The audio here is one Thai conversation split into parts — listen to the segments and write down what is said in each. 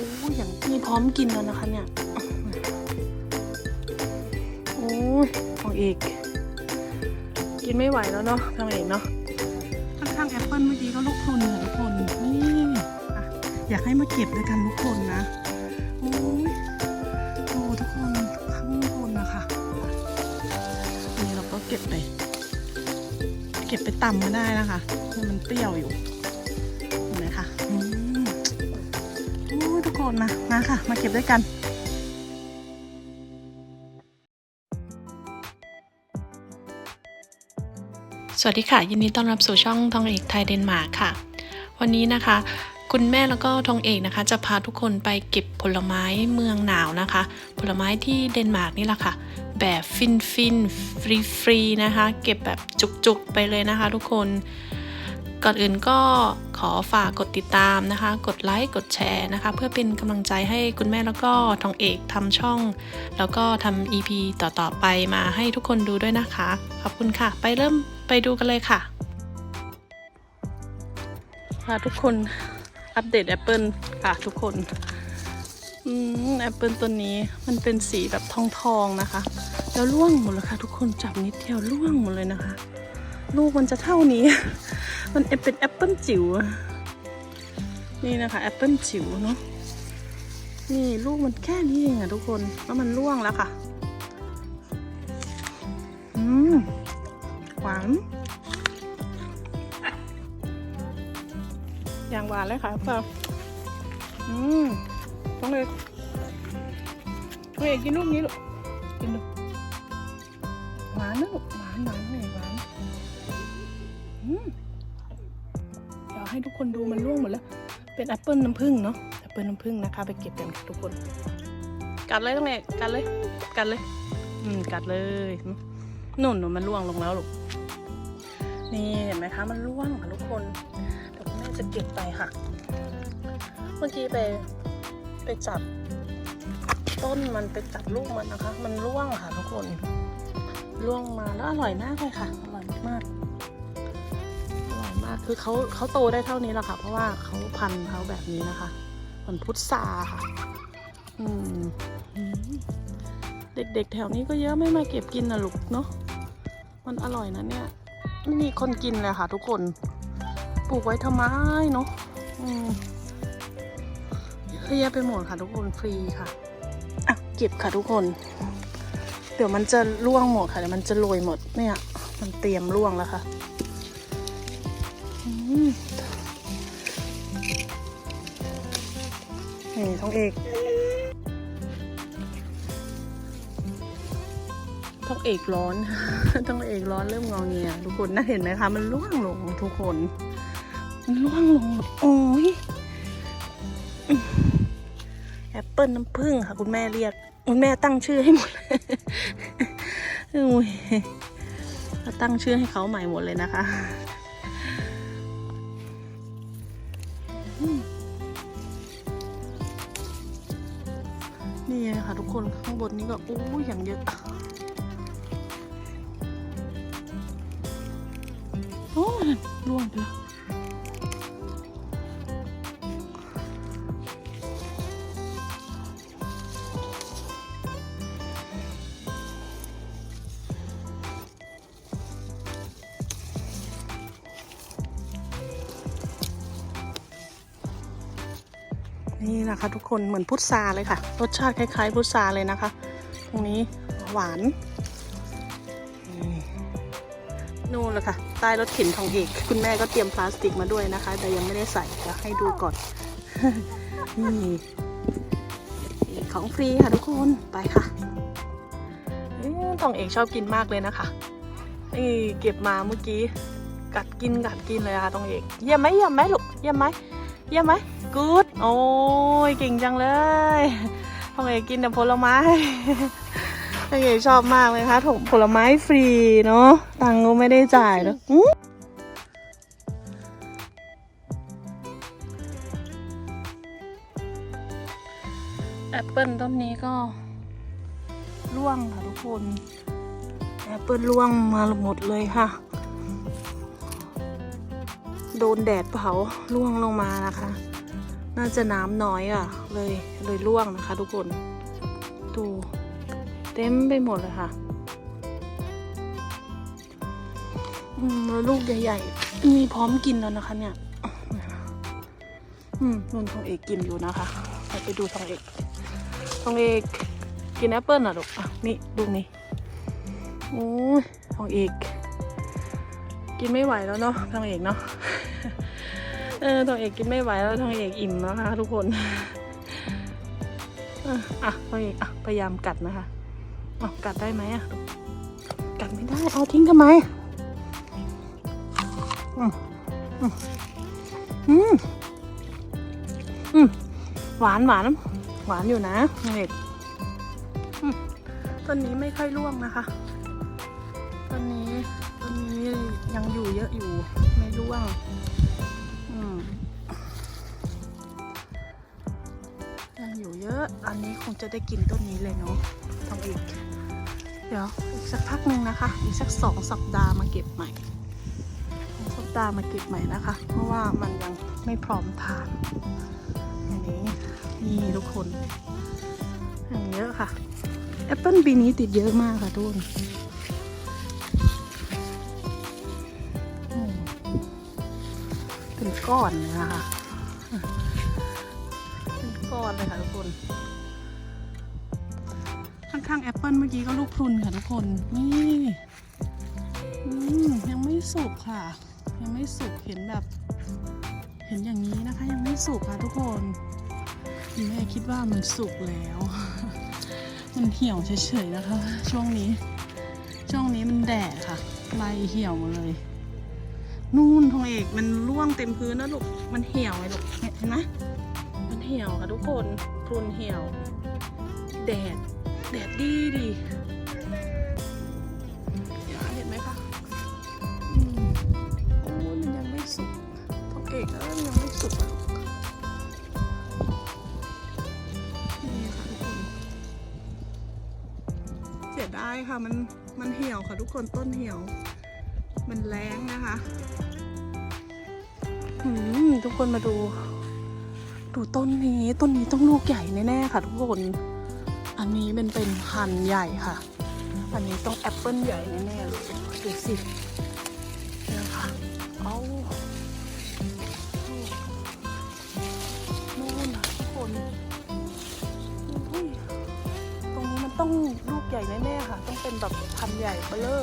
อ้ยอย่างนี่พร้อมกินแล้วนะคะเนี่ย โอ้ยทองเอก กินไม่ไหวแล้วเนาะทองเอกเนาะ ข้างๆแอปเปิลเมื่อกี้ก็ลูกพลุนค่ะทุกคนนี่อยากให้มาเก็บด้วยกันทุกคนนะ โอ้ยโอ้ทุกคนข้างบนนะคะนี่เราก็เก็บไป เก็บไปตำมาได้นะคะเพราะมันเปรี้ยวอยู่ นมา มาค่ะ มาเก็บด้วยกันสวัสดีค่ะ ยินดีต้อนรับสู่ช่องทองเอกไทยเดนมาร์กค่ะ วันนี้นะคะ คุณแม่แล้วก็ทองเอกนะคะ จะพาทุกคนไปเก็บผลไม้เมืองหนาวนะคะ ผลไม้ที่เดนมาร์กนี่แหละค่ะ แบบฟินฟินฟรีฟรีนะคะ เก็บแบบจุกๆไปเลยนะคะ ทุกคน ก่อนอื่นก็ขอฝากกดติดตามนะคะ กดไลค์กดแชร์นะคะ เพื่อเป็นกำลังใจให้คุณแม่แล้วก็ทองเอกทำช่อง แล้วก็ทำ EP ต่อๆไปมาให้ทุกคนดูด้วยนะคะ ขอบคุณค่ะ ไปเริ่มไปดูกันเลยค่ะพาทุกคนอัปเดตแอปเปิลค่ะทุกคนอืมแอปเปิลตัวนี้มันเป็นสีแบบทองทองๆนะคะ แล้วร่วงหมดเลยค่ะทุกคนจับนิดเดียวร่วงหมดเลยนะคะ ลูกมันจะเท่านี้ มันเป็นแอปเปิลจิ๋วนี่นะคะแอปเปิลจิ๋วเนาะนี่ลูกมันแค่นี้เองอะทุกคนแล้วมันร่วงแล้วค่ะ อืมหวานอย่างหวานเลยค่ะเปล่าอืมต้องเลยต้องเลยกินลูกนี้ลูกกินดูหวานนะลูกหวานหวานเลยหวาน เดี๋ยวให้ทุกคนดูมันร่วงหมดแล้ว เป็นแอปเปิลน้ำผึ้งเนาะแอปเปิลน้ำผึ้งนะคะ ไปเก็บกันค่ะทุกคน กัดเลยต้งเอกกัดเลย กัดเลย อืม กัดเลยนุ่นหนูมันร่วงลงแล้วลูก นี่เห็นไหมคะ มันร่วงค่ะทุกคนเดี๋ยวแม่จะเก็บไปค่ะ เมื่อกี้ไปไปจับต้นมันไปจับลูกมันนะคะ มันร่วงค่ะทุกคน ร่วงมาแล้วอร่อยมากเลยค่ะ อร่อยมาก คือเขาเขาโตได้เท่านี้แหละค่ะ เพราะว่าเขาพันเขาแบบนี้นะคะเหมือนพุทราค่ะ อืมเด็กๆ แถวนี้ก็เยอะไม่มาเก็บกินนะลูกเนาะมันอร่อยนะเนี่ยไม่มีคนกินเลยค่ะ ทุกคนปลูกไว้ทำไมเนาะอืมเยอะแยะไปหมดค่ะ ทุกคนฟรีค่ะอะเก็บค่ะทุกคน เดี๋ยวมันจะร่วงหมดค่ะเดี๋ยวมันจะโรยหมดเนี่ย มันเตรียมร่วงแล้วค่ะ นี่ท้องเอกท้องเอกร้อนท้องเอกร้อนเริ่มงอเงียทุกคนน่าเห็นไหมคะ มันร่วงลงทุกคน มันร่วงลง โอ้ยแอปเปิลน้ำผึ้งค่ะ คุณแม่เรียก คุณแม่ตั้งชื่อให้หมดเลยอุ้ยตั้งชื่อให้เขาใหม่หมดเลยนะคะ นี่ค่ะทุกคนข้างบนนี้ก็โอ้ยอย่างเยอะโอ้ยร่วงไป นะคะ ทุกคนเหมือนพุทราเลยค่ะ รสชาติคล้ายๆพุทราเลยนะคะ ตรงนี้หวานนู่นเลยค่ะ ใต้รถเข็นของเอก คุณแม่ก็เตรียมพลาสติกมาด้วยนะคะ แต่ยังไม่ได้ใส่จะให้ดูก่อนนี่ของฟรีค่ะทุกคนไปค่ะเอ๊ะทองเอกชอบกินมากเลยนะคะนี่เก็บมาเมื่อกี้ กัดกินกัดกินเลยค่ะทองเอกเยี่ยมไหมเยี่ยมไหมลูกเยี่ยมไหมเยี่ยมไหม กู๊ดโอ้ยเก่งจังเลยทองเอกกินแต่ผลไม้ทองเอกชอบมากเลยค่ะถผลไม้ฟรีเนาะตังก็ไม่ได้จ่ายเนอะอื้อแอปเปิลต้นนี้ก็ร่วงค่ะทุกคนแอปเปิลร่วงมาหมดเลยค่ะ โดนแดดเผาร่วงลงมานะคะ น่าจะน้ำน้อยอะ เลยเลยร่วงนะคะ ทุกคน ดูเต็มไปหมดเลยค่ะอืมแล้วลูกใหญ่ๆ มีพร้อมกินแล้วนะคะ เนี่ย อืมนุ่นทองเอกกินอยู่นะคะ ไปดูทองเอก ทองเอกกินแอปเปิลอะลูกอะนี่ดูนี่โอ้ยทองเอก กินไม่ไหวแล้วเนาะทองเอกเนาะ เออทองเอกกินไม่ไหวแล้วทองเอกอิ่มแล้วนะคะทุกคนอะทองเอกอะพยายามกัดนะคะอะกัดได้ไหมอะกัดไม่ได้เอาทิ้งทำไมอืมอืมอืมหวานหวานหวานอยู่นะทองเอกอต้นนี้ไม่ค่อยร่วงนะคะต้นนี้ต้นนี้ยังอยู่เยอะอยู่ไม่ร่วง ยังอยู่เยอะ อันนี้คงจะได้กินต้นนี้เลยเนาะต้องอีก เดี๋ยวอีกสักพักหนึ่งนะคะ อีกสักสองสัปดาห์มาเก็บใหม่สัปดาห์มาเก็บใหม่นะคะ เพราะว่ามันยังไม่พร้อมทานอันนี้นี่ทุกคนอย่างเยอะค่ะแอปเปิลปีนี้ติดเยอะมากค่ะทุกคน ก้อนเลยนะคะเป็นก้อนเลยค่ะทุกคน ข้างๆแอปเปิลเมื่อกี้ก็ลูกพรุนค่ะทุกคน นี่อืมยังไม่สุกค่ะ ยังไม่สุกเห็นแบบ เห็นอย่างนี้นะคะ ยังไม่สุกค่ะทุกคนแม่คิดว่ามันสุกแล้ว มันเหี่ยวเฉยๆนะคะ ช่วงนี้ ช่วงนี้มันแดดค่ะใบเหี่ยวหมดเลย นู่นทองเอกมันร่วงเต็มพื้นนะลูก มันเหี่ยวไงลูกเห็นไหมมันเหี่ยวค่ะทุกคนพรุนเหี่ยว แดด แดดดีดีเห็นไหมคะโอ้ยมันยังไม่สุกทองเอกแล้วมันยังไม่สุกอะลูกนี่ค่ะทุกคนเสียดายค่ะมันมันเหี่ยวค่ะทุกคนต้นเหี่ยว มันแรงนะคะทุกคนมาดู ดูต้นนี้ต้นนี้ต้องลูกใหญ่แน่ๆค่ะทุกคน อันนี้เป็นเป็นพันใหญ่ค่ะ อันนี้ต้องแอปเปิลใหญ่แน่ๆเลยดูสิเนี่ยค่ะเอานู่นน่ะทุกคนตรงนี้มันต้องลูกใหญ่แน่ๆค่ะ ต้องเป็นแบบพันใหญ่เบลอ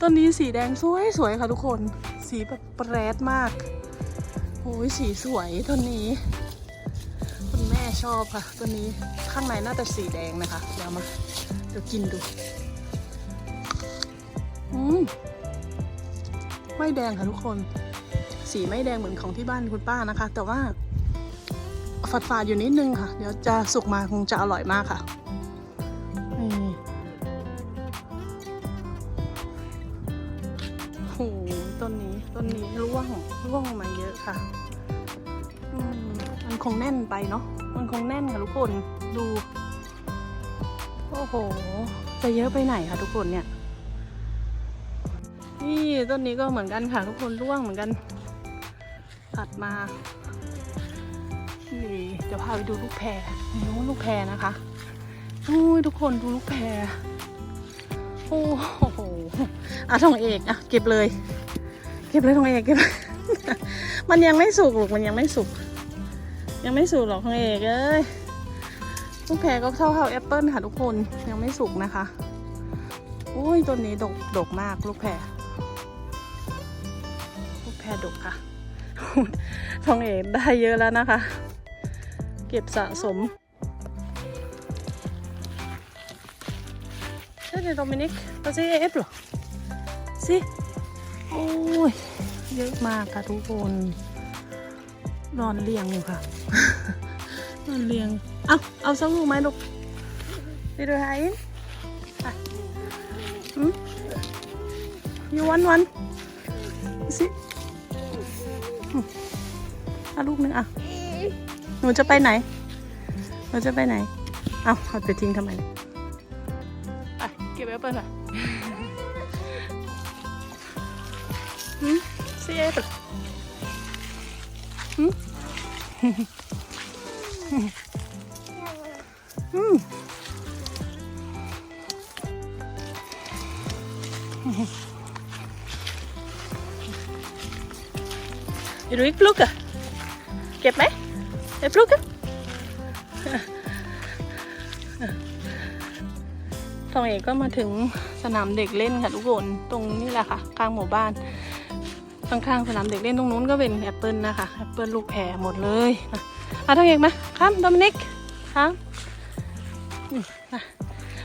ต้นนี้สีแดงสวยสวยค่ะทุกคน สีแบบแปรดมากโอ้ยสีสวยต้นนี้ คุณแม่ชอบค่ะต้นนี้ข้างในน่าจะสีแดงนะคะ เดี๋ยวมาเดี๋ยวกินดูอืมไม่แดงค่ะทุกคน สีไม่แดงเหมือนของที่บ้านคุณป้านะคะ แต่ว่าฝาดฝาดๆอยู่นิดนึงค่ะ เดี๋ยวจะสุกมาคงจะอร่อยมากค่ะ หต้นนี้ต้นนี้ร่วงร่วงมาเยอะค่ะมันคงแน่นไปเนาะมันคงแน่นค่ะทุกคนดู โอ้โห จะเยอะไปไหนคะทุกคนเนี่ย นี่ต้นนี้ก็เหมือนกันค่ะ ทุกคนร่วงเหมือนกันตัดมานี่เดี๋ยวพาไปดูลูกแพรนี่ลูกแพรนะคะโอ้ยทุกคนดูลูกแพรโอ้โห อะทองเอกอะเก็บเลย เก็บเลยทองเอกเก็บ มันยังไม่สุกหรอกมันยังไม่สุก ยังไม่สุกหรอกทองเอกเอ้ยลูกแพรก็เท่าเท่าแอปเปิลค่ะทุกคนยังไม่สุกนะคะอุ้ยต้นนี้ดกดกมากลูกแพรลูกแพรดกค่ะทองเอกได้เยอะแล้วนะคะ เก็บสะสมใช่ไหมโดมินิกเราจะเอฟหรอ สิ โอ้ย เยอะมากค่ะทุกคน นอนเรียงอยู่ค่ะ นอนเรียง เอาเอาสักลูกไหมลูกไปดูไฮอะอืมยูวันวันสิเอาลูกหนึ่งอะ หนูจะไปไหน หนูจะไปไหน เอาเอาไปทิ้งทำไม ไปเก็บแอปเปิ้ลอะ Hmm? Si Apple. อืม Vill du inte plocka? เก็บไหมไปปลุกกันตองเอกก็มาถึงสนามเด็กเล่นค่ะทุกคน ตรงนี้แหละค่ะกลางหมู่บ้าน ข้างๆสนามเด็กเล่นตรงนู้นก็เป็นแอปเปิลนะคะแอปเปิลลูกแพรหมดเลยนะอะทองเอกมาข้ามโดมินิกข้าม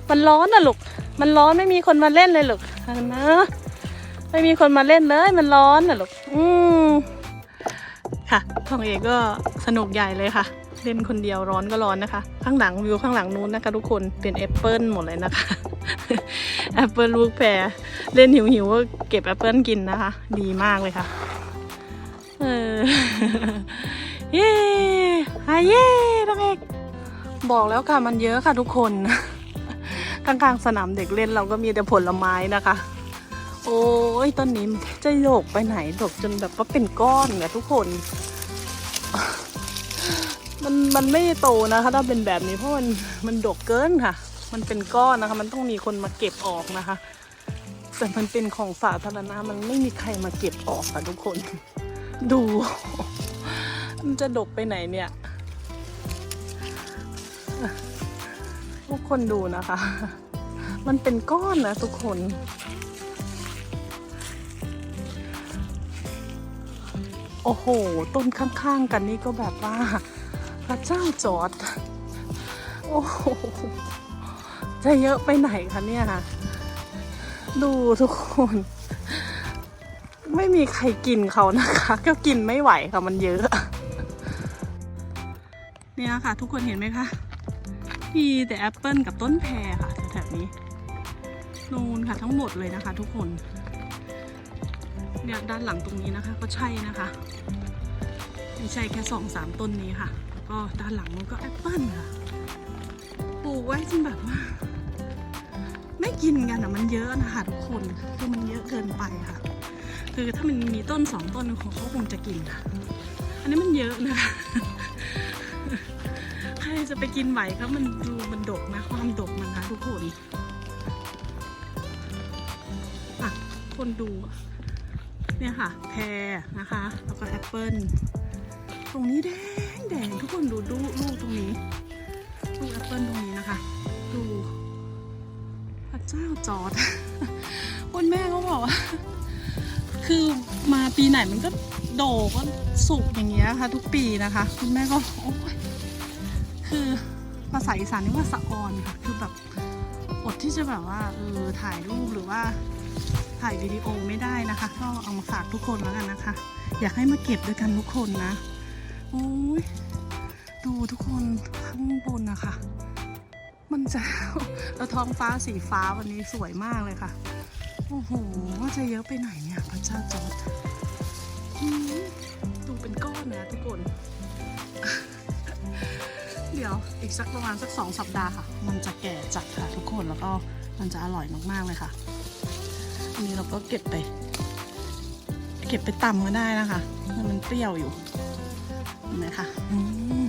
มันร้อนนะลูกมันร้อนไม่มีคนมาเล่นเลยลูกนะไม่มีคนมาเล่นเลย มันร้อนนะลูกอืมค่ะทองเอกก็สนุกใหญ่เลยค่ะ เล่นคนเดียวร้อนก็ร้อนนะคะ ข้างหลังวิวข้างหลังนู้นนะคะทุกคนเป็นแอปเปิลหมดเลยนะคะแอปเปิลลูกแพรเล่นหิวหิวก็เก็บแอปเปิลกินนะคะ ดีมากเลยค่ะเออเย้ฮาเย้ทองเอกบอกแล้วค่ะมันเยอะค่ะทุกคนข้างๆสนามเด็กเล่นเราก็มีแต่ผลไม้นะคะ โอ้ยต้นนี้จะโยกไปไหนดกจนแบบว่าเป็นก้อนอะทุกคน มันมันไม่โตนะคะ ถ้าเป็นแบบนี้เพราะมันมันดกเกินค่ะ มันเป็นก้อนนะคะ มันต้องมีคนมาเก็บออกนะคะ แต่มันเป็นของสาธารณะมันไม่มีใครมาเก็บออกค่ะทุกคน ดู มันจะดกไปไหนเนี่ยทุกคนดูนะคะ มันเป็นก้อนนะทุกคน โอ้โห ต้นข้างๆกันนี่ก็แบบว่า พระเจ้าจอด โอ้โหจะเยอะไปไหนคะเนี่ยดูทุกคน ไม่มีใครกินเขานะคะ ก็กินไม่ไหวค่ะมันเยอะ เนี่ยค่ะ ทุกคนเห็นไหมคะมีแต่แอปเปิลกับต้นแพรค่ะแถวๆนี้นูนค่ะทั้งหมดเลยนะคะ ทุกคนเนี่ยด้านหลังตรงนี้นะคะ ก็ใช่นะคะ ไม่ใช่แค่สองสามต้นนี้ค่ะ แล้วก็ด้านหลังมันก็แอปเปิ้ลค่ะปลูกไว้จนแบบว่า ไม่กินกันอะมันเยอะนะคะทุกคนคือมันเยอะเกินไปค่ะ คือถ้ามันมีต้นสองต้นเขาเขาคงจะกินค่ะ อันนี้มันเยอะนะคะใครจะไปกินไหวครับมันดูมันดกนะความดกมันนะทุกคนคนดูเนี่ยค่ะ แพรนะคะ แล้วก็แอปเปิ้ล ตรงนี้แดงแดงทุกคนดูดูลูกตรงนี้ลูกแอปเปิลตรงนี้นะคะ ดูพระเจ้าจอดคุณแม่ก็บอกว่า คือมาปีไหนมันก็โดก็สุกอย่างเงี้ยค่ะ ทุกปีนะคะ คุณแม่ก็โอ้ยคือภาษาอีสานนี่ว่าสะออนค่ะ คือแบบอดที่จะแบบว่าเออถ่ายรูปหรือว่าถ่ายวิดีโอไม่ได้นะคะ ก็เอามาฝากทุกคนแล้วกันนะคะ อยากให้มาเก็บด้วยกันทุกคนนะ อ้ยดูทุกคนข้างบนนะคะ มันจะแล้วท้องฟ้าสีฟ้าวันนี้สวยมากเลยค่ะ โอ้โหว่าจะเยอะไปไหนเนี่ยพระเจ้าจอดดูเป็นก้อนนะทุกคน เดี๋ยวอีกสักประมาณสักสองสัปดาห์ค่ะ มันจะแก่จัดค่ะทุกคนแล้วก็มันจะอร่อยมากๆเลยค่ะ อันนี้เราก็เก็บไป เก็บไปตำก็ได้นะคะ มันเปรี้ยวอยู่ เห็นไหมคะอืม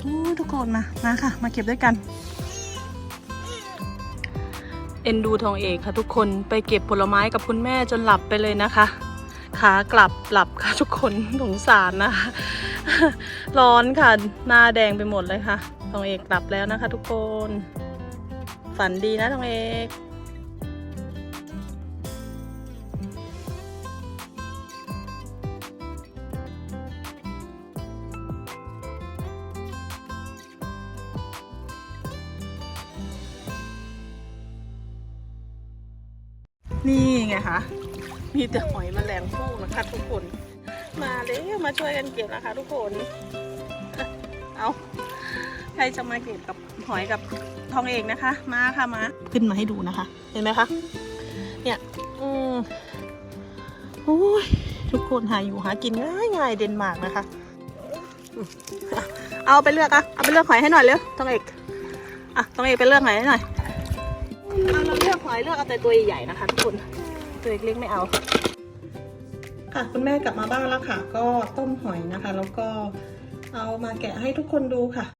โอ้ทุกคนมา มาค่ะ มาเก็บด้วยกัน เอ็นดูทองเอกค่ะทุกคนไปเก็บผลไม้กับคุณแม่จนหลับไปเลยนะคะ ขากลับหลับค่ะทุกคนสงสารนะคะ ร้อนค่ะ หน้าแดงไปหมดเลยค่ะทองเอกหลับแล้วนะคะ ทุกคน ฝันดีนะทองเอก ไงคะ มีแต่หอยมแมลงภู่นะคะ ทุกคน มาเลยมาช่วยกันเก็บนะคะ ทุกคน เอาใครจะมาเก็บกับหอยกับทองเอกนะคะ มาค่ะมาขึ้นมาให้ดูนะคะ เห็นไหมคะ เนี่ย อืมโอ้ยทุกคนหาอยู่หากินง่ายง่ายเดนมาร์กนะคะ เอาไปเลือกอะเอาไปเลือกหอยให้หน่อยเร็วทองเอกอะทองเอกไปเลือกหอยให้หน่อยเอาเราเลือกหอยเลือกเอาแต่ตัวใหญ่ๆนะคะ ทุกคน ตัวเล็กๆไม่เอา ค่ะคุณแม่กลับมาบ้านแล้วค่ะ ก็ต้มหอยนะคะ แล้วก็เอามาแกะให้ทุกคนดูค่ะ